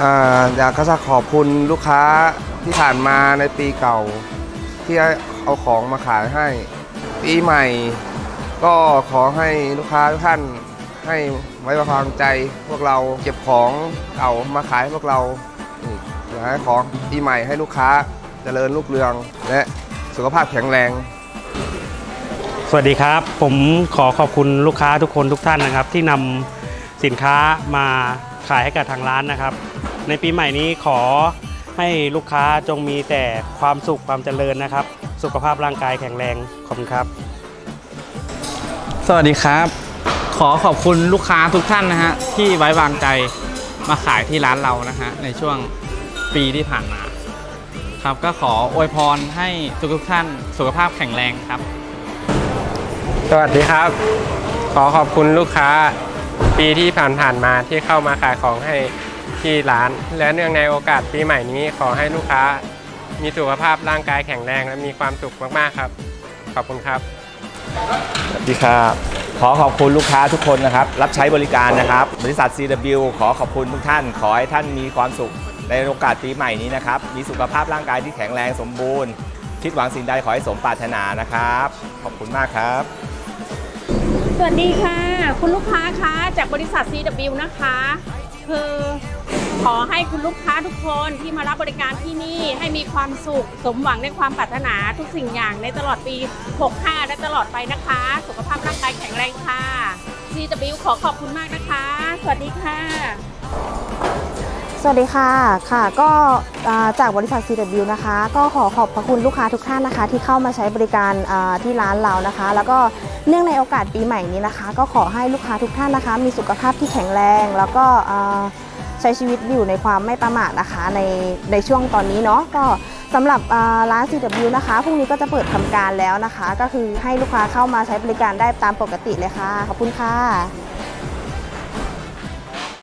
อ่าอยากจะขอบคุณลูกค้าที่ผ่านมาในปีเก่า ที่เอาของมาขายให้ ปีใหม่ ก็ขอให้ลูกค้าทุกท่านให้ไว้วางใจพวกเราเก็บของเก่ามาขายให้พวกเราอีกอยากให้ของปีใหม่ให้ลูกค้าเจริญรุ่งเรือง และสุขภาพแข็งแรง สวัสดีครับ ผมขอขอบคุณลูกค้าทุกคนทุกท่านนะครับ ที่นำสินค้ามาขายให้กับทางร้านนะครับ ในปีใหม่นี้ขอให้ลูกค้าจงมีแต่ความสุขความเจริญนะครับ สุขภาพร่างกายแข็งแรงขอบคุณครับ สวัสดีครับ ขอขอบคุณลูกค้าทุกท่านนะฮะที่ไว้วางใจมาขายที่ร้านเรานะฮะในช่วงปีที่ผ่านมา ครับก็ขออวยพรให้ทุกทุกๆท่านสุขภาพแข็งแรงครับ สวัสดีครับ ขอขอบคุณลูกค้าปีที่ผ่านๆมาที่เข้ามาขายของให้ ที่ร้าน และเนื่องในโอกาสปีใหม่นี้ขอให้ลูกค้า มีสุขภาพร่างกายแข็งแรงและมีความสุขมากๆครับ ขอบคุณครับ สวัสดีครับ ขอขอบคุณลูกค้าทุกคนนะครับ รับใช้บริการนะครับ บริษัท CW ขอขอบคุณทุกท่าน ขอให้ท่านมีความสุขในโอกาสปีใหม่นี้นะครับ มีสุขภาพร่างกายที่แข็งแรงสมบูรณ์ คิดหวังสิ่งใดขอให้สมปรารถนานะครับ ขอบคุณมากครับ สวัสดีค่ะ คุณลูกค้าคะจากบริษัท CW นะคะ คือขอให้คุณลูกค้าทุกคนที่มารับบริการที่นี่ให้มีความสุขสมหวังในความปรารถนาทุกสิ่งอย่างในตลอดปี 65 และตลอดไปนะคะ สุขภาพร่างกายแข็งแรงค่ะ CW ขอขอบคุณมากนะคะ สวัสดีค่ะ สวัสดีค่ะค่ะก็จากบริษัท CW นะคะ ก็ขอขอบพระคุณลูกค้าทุกท่านนะคะ ที่เข้ามาใช้บริการที่ร้านเรานะคะ แล้วก็เนื่องในโอกาสปีใหม่นี้นะคะ ก็ขอให้ลูกค้าทุกท่านนะคะ มีสุขภาพที่แข็งแรง แล้วก็ใช้ชีวิตอยู่ในความไม่ประมาทนะคะในในช่วงตอนนี้เนาะก็สำหรับอ่าร้าน CW นะคะพรุ่งนี้ก็จะเปิดทำการแล้วนะคะ ก็คือให้ลูกค้าเข้ามาใช้บริการได้ตามปกติเลยค่ะขอบคุณค่ะ